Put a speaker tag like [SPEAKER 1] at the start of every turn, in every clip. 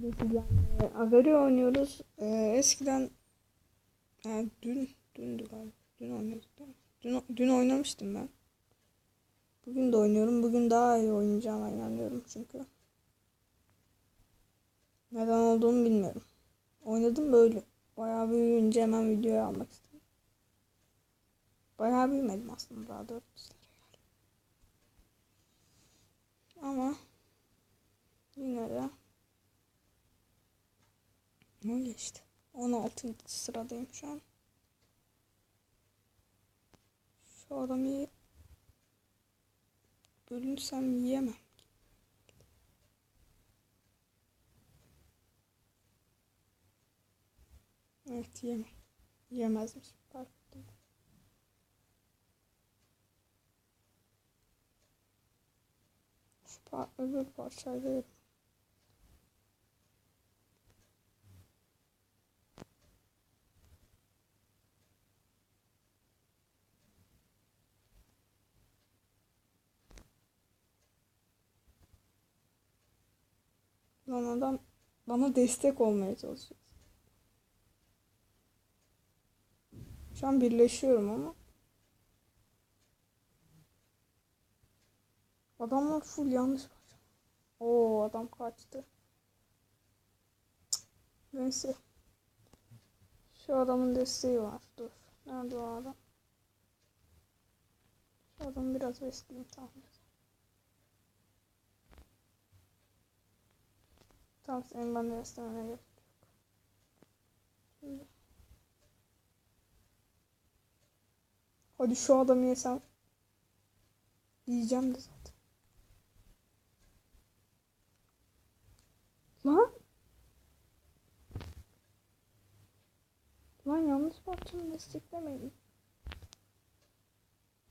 [SPEAKER 1] Bugün sizlerle Agari oynuyoruz. Ee, eskiden yani dün dündü galiba. Dün mi? Dün, dün oynamıştım ben. Bugün de oynuyorum. Bugün daha iyi oynayacağıma inanıyorum çünkü. Neden olduğunu bilmiyorum. Oynadım böyle. Bayağı büyüyünce hemen videoya almak istedim. Bayağı büyümedim aslında daha 400 lira geldi. Ama yine de öyle işte. 16. sıradayım şu an. Şu adamı bölünsem yiyemem. Evet yiyemem. Yiyemezmiş. Ettim. Şu par öbür parçayı adam bana destek olmaya çalışıyor. Şu an birleşiyorum ama. Adamlar full yanlış parça. Oo adam kaçtı. Neyse. Şu adamın desteği var. Dur. Nerede o adam? Şu adamı biraz besleyeyim tamam. Tamam senin bana beslemene gerek yok. Şimdi. Hadi şu adamı yesem. Yiyeceğim de zaten. Lan. Lan yanlış parçamı desteklemeyin.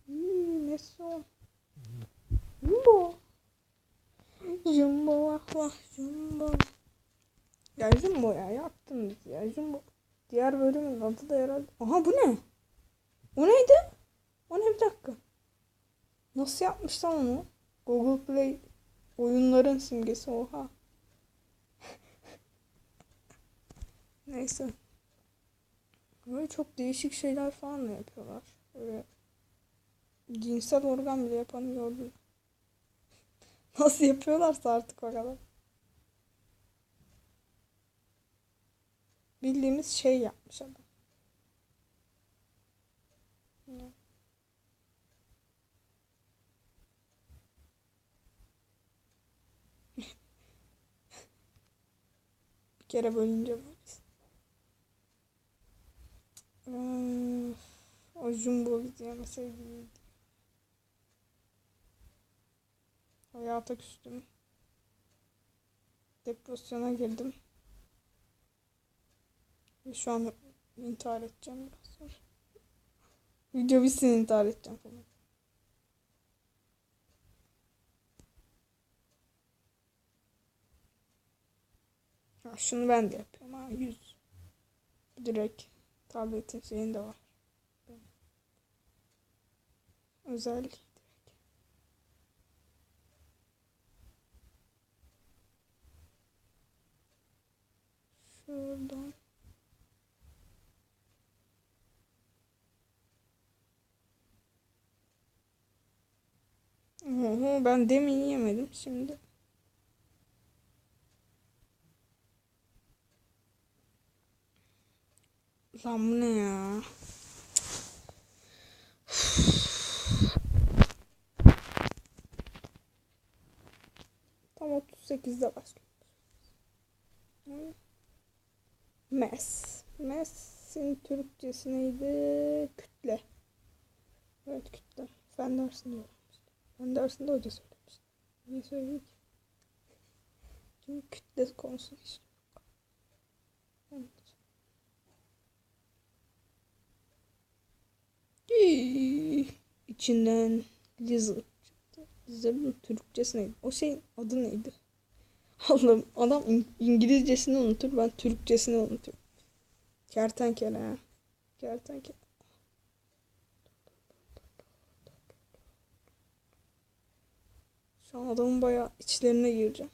[SPEAKER 1] Hmm, nesi o? Jumbo. Jumbo vah vah Jumbo. Ya Jumbo ya yaptın bizi ya Jumbo. Diğer bölümün adı da herhalde. Aha bu ne? O neydi? O ne bir dakika. Nasıl yapmışlar onu? Google Play oyunların simgesi oha. Neyse. Böyle çok değişik şeyler falan da yapıyorlar. Böyle cinsel organ bile yapanı gördüm. Nasıl yapıyorlarsa artık o kadar. Bildiğimiz şey yapmış adam. Bir kere bölünce böylesin. Ee, o jumbo bizi yemeseydi Hayata küstüm. Depresyona girdim. Ve şu an intihar edeceğim biraz sonra. Video bitsin intihar edeceğim falan. Ha, şunu ben de yapıyorum ha 100. Direkt tabletin şeyinde var. Özellik direkt. Şuradan. Oho, ben demin yemedim şimdi. Lan bu ne ya? Tam 38'de başlıyor. Mes. Mes'in Türkçesi neydi? Kütle. Evet kütle. Fen dersinde öğrenmiştim. Fen dersinde hoca söylemişti. Niye söyleyeyim ki? Çünkü kütle konusunu işte. Evet. İçinden lizard çıktı. Lizard'ın Türkçesi neydi? O şeyin adı neydi? Allah'ım adam İngilizcesini unutur ben Türkçesini unutur. Kertenkele ya. Kertenkele. Şu an adamın bayağı içlerine gireceğim.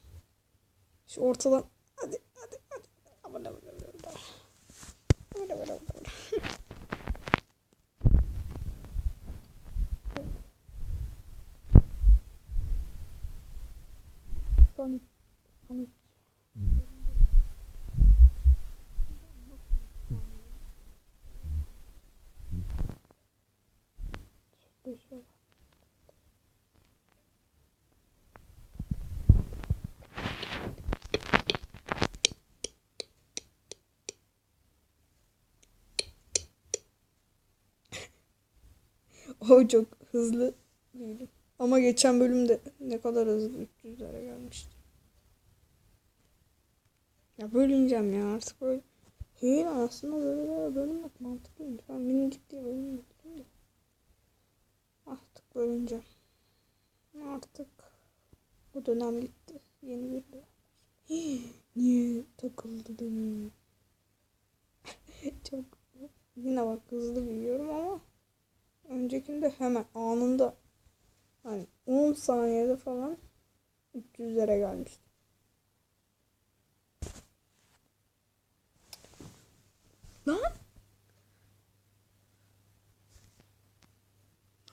[SPEAKER 1] Şu ortadan hadi hadi hadi. Abone abone abone. Abone abone abone. Sonic. O çok hızlı büyüdü. Ama geçen bölümde ne kadar hızlı 300'lere gelmişti. Ya bölüneceğim ya artık böyle. Hayır aslında böyle böyle bölünmek mantıklıymış. Ben minicik diye bölünmedim de. Artık bölüneceğim. Artık bu dönem gitti. Yeni bir dönem. Niye takıldı benim? Çok yine bak hızlı büyüyorum ama öncekinde hemen anında hani 10 saniyede falan 300'lere gelmiştim. Lan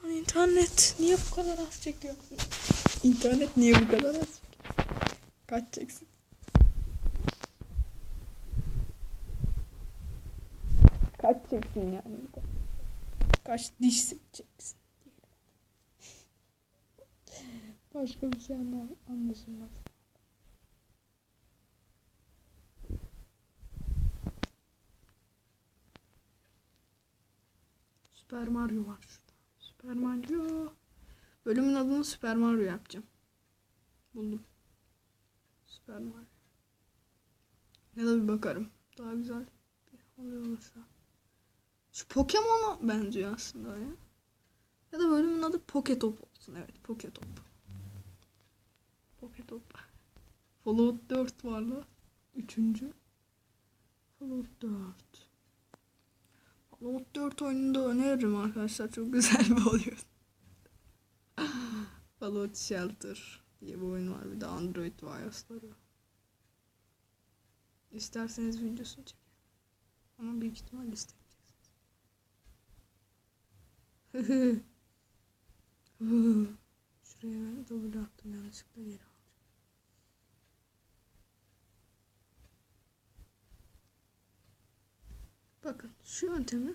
[SPEAKER 1] Lan internet niye bu kadar az çekiyor? İnternet niye bu kadar az? Kaç çeksin? Kaç çeksin yani? Kaç diş çeksin? Başka bir şey anlaşılmaz. Süper Mario var şurada. Süper Mario. Bölümün adını Süper Mario yapacağım. Buldum. Süper Mario. Ya da bir bakarım. Daha güzel bir oluyor olursa. Şu Pokemon'a benziyor aslında ya. Ya da bölümün adı Poketop olsun. Evet Poketop. Poketop. Fallout 4 var la. Üçüncü. Fallout 4. Fallout 4 oyununu da öneririm arkadaşlar. Çok güzel bir oyun. Fallout Shelter diye bir oyun var. Bir de Android iOS'ları. İsterseniz videosunu çekin. Ama büyük ihtimal istemeyeceksiniz. Şuraya ben double attım yanlışlıkla geri Bakın şu yöntemi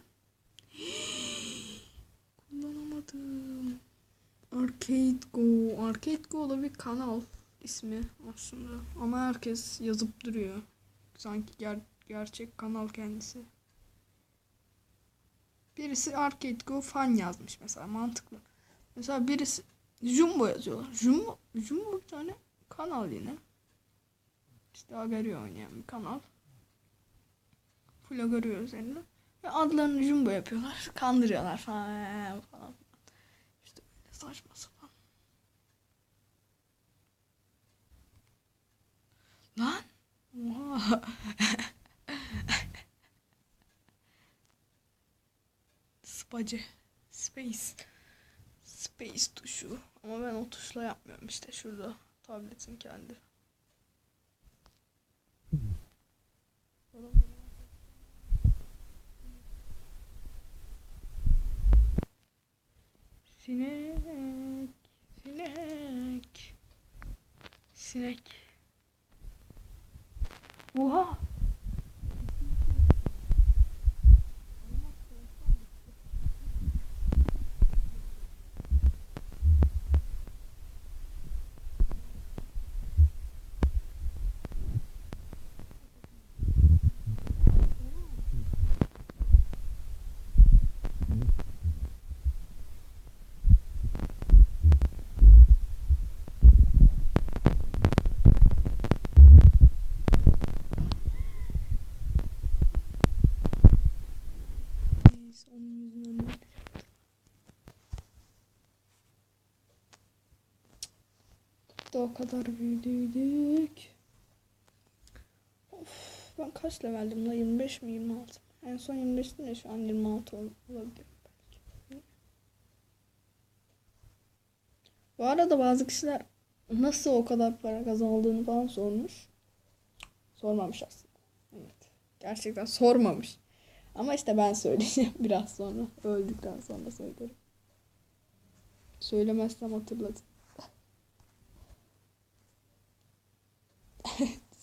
[SPEAKER 1] kullanamadım. Arcade Go. Arcade Go da bir kanal ismi aslında. Ama herkes yazıp duruyor. Sanki ger gerçek kanal kendisi. Birisi Arcade Go fan yazmış mesela mantıklı. Mesela birisi Jumbo yazıyorlar. Jumbo, Jumbo bir tane kanal yine. İşte Agari oynayan bir kanal. Full Agari üzerinde. Ve adlarını Jumbo yapıyorlar. Kandırıyorlar falan falan. İşte böyle saçma sapan. Lan. Oha. Spacı. Space. Space tuşu. Ama ben o tuşla yapmıyorum işte şurada. Tabletin kendi. Oha. Biz onun yüzünden ne da o kadar büyüdük. Of, ben kaç leveldim la 25 mi 26 mı? En son 25'tim ya şu an 26 ol- olabilir. Bu arada bazı kişiler nasıl o kadar para kazandığını falan sormuş. Sormamış aslında. Evet. Gerçekten sormamış. Ama işte ben söyleyeceğim biraz sonra. Öldükten sonra söylerim. Söylemezsem hatırladım.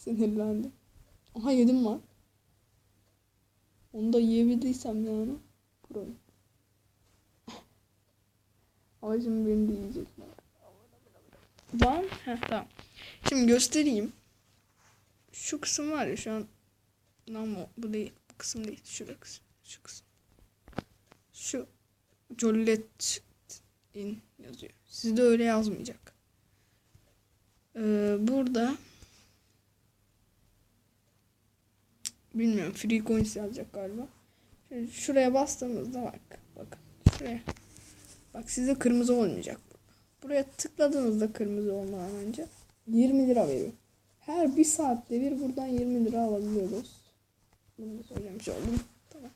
[SPEAKER 1] Sinirlendim. Aha yedim lan. Onu da yiyebildiysem yani. Pro. Ama şimdi beni de yiyecekler. Lan. Heh, tamam. Şimdi göstereyim. Şu kısım var ya şu an. Lan bu, bu değil. Bu kısım değil. Şurada kısım. Şu kısım. Şu. Jollet in yazıyor. Sizde öyle yazmayacak. Ee, burada bilmiyorum coins yazacak galiba. Şöyle şuraya bastığımızda bak. Bakın şuraya. Bak size kırmızı olmayacak. Buraya tıkladığınızda kırmızı olmadan önce 20 lira veriyor. Her bir saatte bir buradan 20 lira alabiliyoruz. Bunu da söylemiş oldum. Tamam.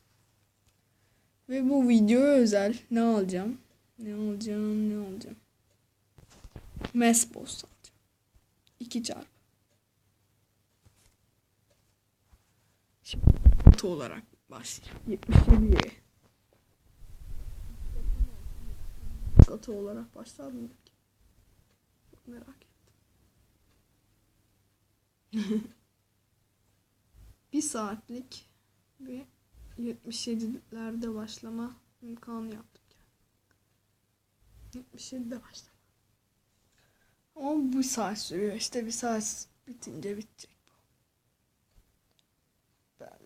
[SPEAKER 1] Ve bu videoya özel ne alacağım? Ne alacağım? Ne alacağım? Mass boss alacağım. 2 çarpı. Şimdi katı olarak başlayacağım. 77'ye. Katı olarak başlar mı? Çok merak ettim. bir saatlik bir 77'lerde başlama imkanı yaptık. Yani. 77'de başlama. Ama bu saat sürüyor. İşte bir saat bitince bitecek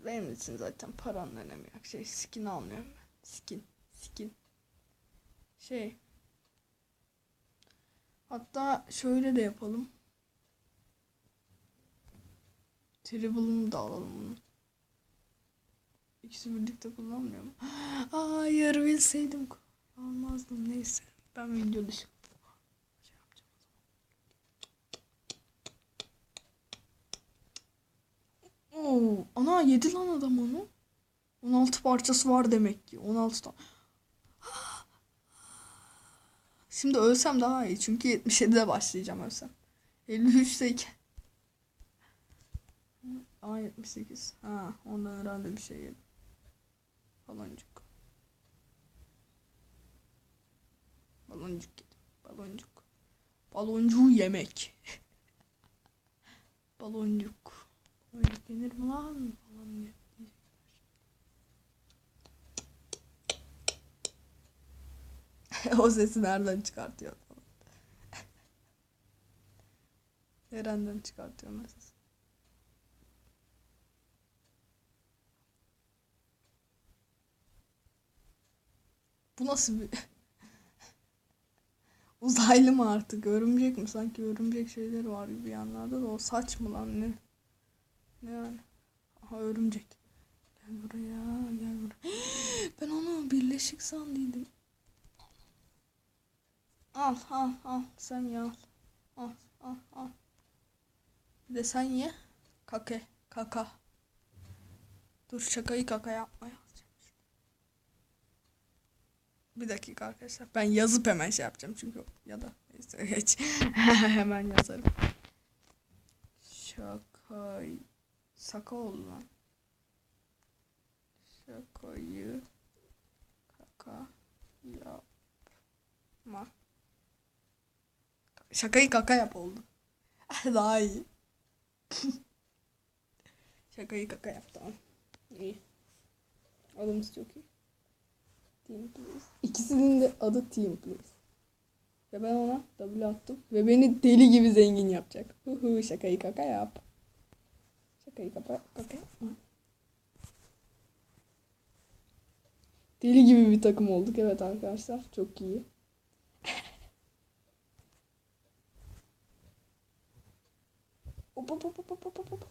[SPEAKER 1] benim için zaten paranın önemi yok. Şey skin almıyorum. Skin. Skin. Şey. Hatta şöyle de yapalım. Tribble'ını da alalım bunu. İkisi birlikte kullanmıyor mu? Hayır bilseydim almazdım. Neyse. Ben video dışı. Şey yapacağım o zaman. Oo, ana yedi lan adam onu. 16 parçası var demek ki. 16 tane. Şimdi ölsem daha iyi. Çünkü 77'de başlayacağım ölsem. 53'teyken. Aa 78. Ha ondan herhalde bir şey yedim. Baloncuk. Baloncuk yedim. Baloncuk. Baloncuğu yemek. Baloncuk. Öyle denir mi lan? Falan diye. o sesi nereden çıkartıyor? Nereden çıkartıyor sesi? Bu nasıl bir... Uzaylı mı artık? Örümcek mi? Sanki örümcek şeyleri var gibi yanlarda da o saç mı lan ne? Ne yani? Aha örümcek. Gel buraya, gel buraya. ben onu birleşik sandıydım. Al, al, al. Sen ye al. Al, al, al. Bir de sen ye. Kake, kaka. Dur şakayı kaka yapmaya. Bir dakika arkadaşlar. Ben yazıp hemen şey yapacağım çünkü ya da neyse geç. hemen yazarım. Şakay. Saka oldu lan. Şakayı kaka yapma. Şakayı kaka yap oldu. Daha iyi. Şakayı kaka yap tamam. İyi. Adımız çok iyi. Team Please. İkisinin de adı Team Please. Ve ben ona W attım. Ve beni deli gibi zengin yapacak. Huhu şakayı kaka yap. Şakayı kaka yapma. Deli gibi bir takım olduk. Evet arkadaşlar. Çok iyi. hop hop hop hop hop hop hop.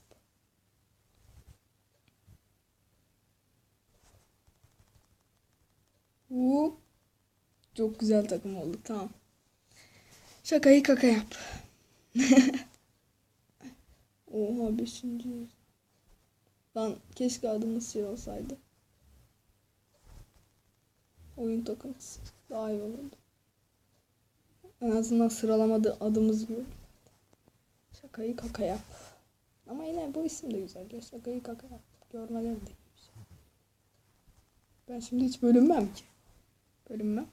[SPEAKER 1] Hop. Çok güzel takım oldu. Tamam. Şakayı kaka yap. Oha beşinci. Lan keşke adımız şey olsaydı. Oyun takımız. Daha iyi olurdu. En azından sıralamada adımız gibi. Şakayı kaka yap. Ama yine bu isim de güzel. Şakayı kaka yap. Görmeleri de Ben şimdi hiç bölünmem ki. Bölünmem.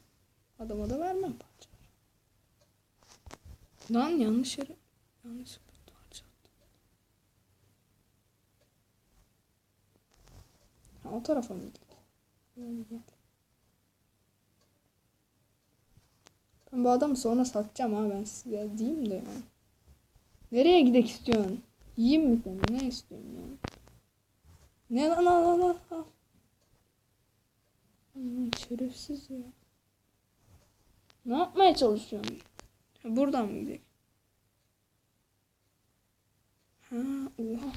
[SPEAKER 1] Adama da vermem parçaları. Lan yanlış yere. Yanlış parça attım. Ha, o tarafa mı gidelim? Böyle gel. Ben bu adamı sonra satacağım ha ben size diyeyim de yani. Nereye gidek istiyorsun? Yiyeyim mi seni? Ne istiyorsun yani? Ne lan lan lan lan lan. Aman şerefsiz ya. Ne yapmaya çalışıyorsun? Ha, buradan mı gidelim? Ha, oha.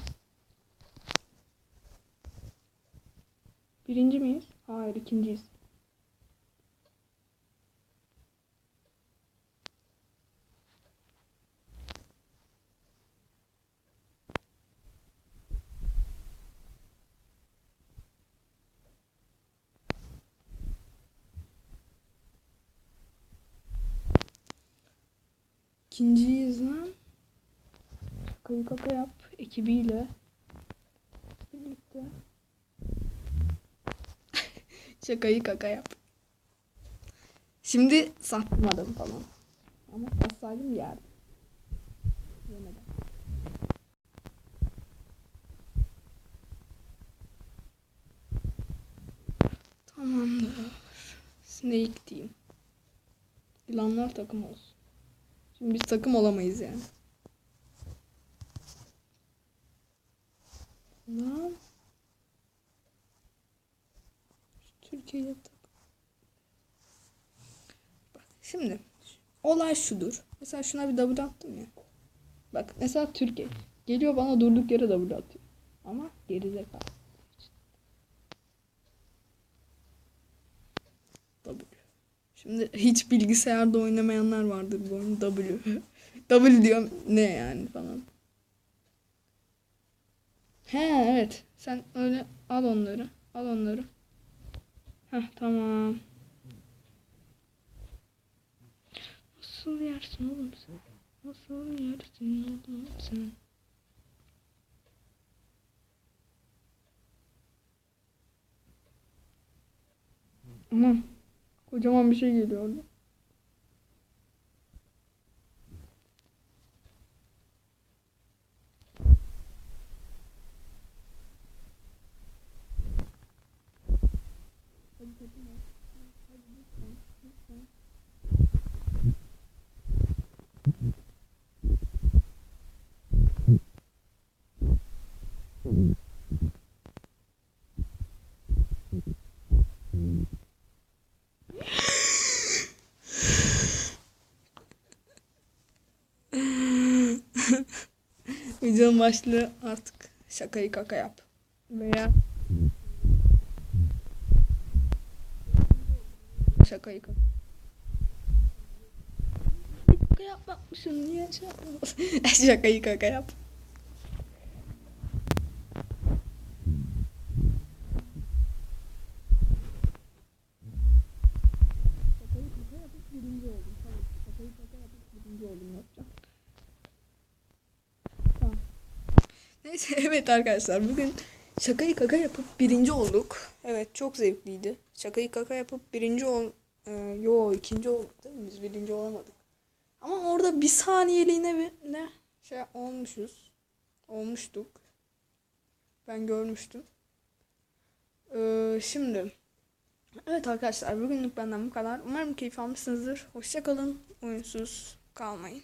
[SPEAKER 1] Birinci miyiz? Hayır, ikinciyiz. İkinciyiz lan. Şakayı kaka yap ekibiyle. Birlikte. Şakayı kaka yap. Şimdi satmadım falan. Ama satsaydım yerdim. Yemeden. Tamamdır. Snake diyeyim. Yılanlar takım olsun. Şimdi biz takım olamayız yani. Lan. Şu Türkiye'ye tak. Bak şimdi. Olay şudur. Mesela şuna bir double attım ya. Bak mesela Türkiye. Geliyor bana durduk yere double atıyor. Ama gerizekalı. W. Şimdi hiç bilgisayarda oynamayanlar vardır bu oyun W. W diyorum ne yani falan. He evet. Sen öyle al onları. Al onları. Heh tamam. Nasıl yersin oğlum sen? Nasıl yersin oğlum sen? Aman. Kocaman bir şey geliyor orada. Videonun başlığı artık şakayı kaka yap. Veya şakayı kaka. Şaka yapmakmışsın niye şey yapmadın? şakayı kaka yap. Şakayı kaka yapıp birinci oldum. Tabii şakayı kaka yapıp birinci oldum yapacağım. Tamam. Neyse evet arkadaşlar bugün şakayı kaka yapıp birinci olduk. Evet çok zevkliydi. Şakayı kaka yapıp birinci ol... Ee, yo ikinci olduk değil mi? Biz birinci olamadık. Ama orada bir saniyeliğine bir ne şey olmuşuz. Olmuştuk. Ben görmüştüm. Ee, şimdi evet arkadaşlar bugünlük benden bu kadar. Umarım keyif almışsınızdır. Hoşçakalın. Oyunsuz kalmayın.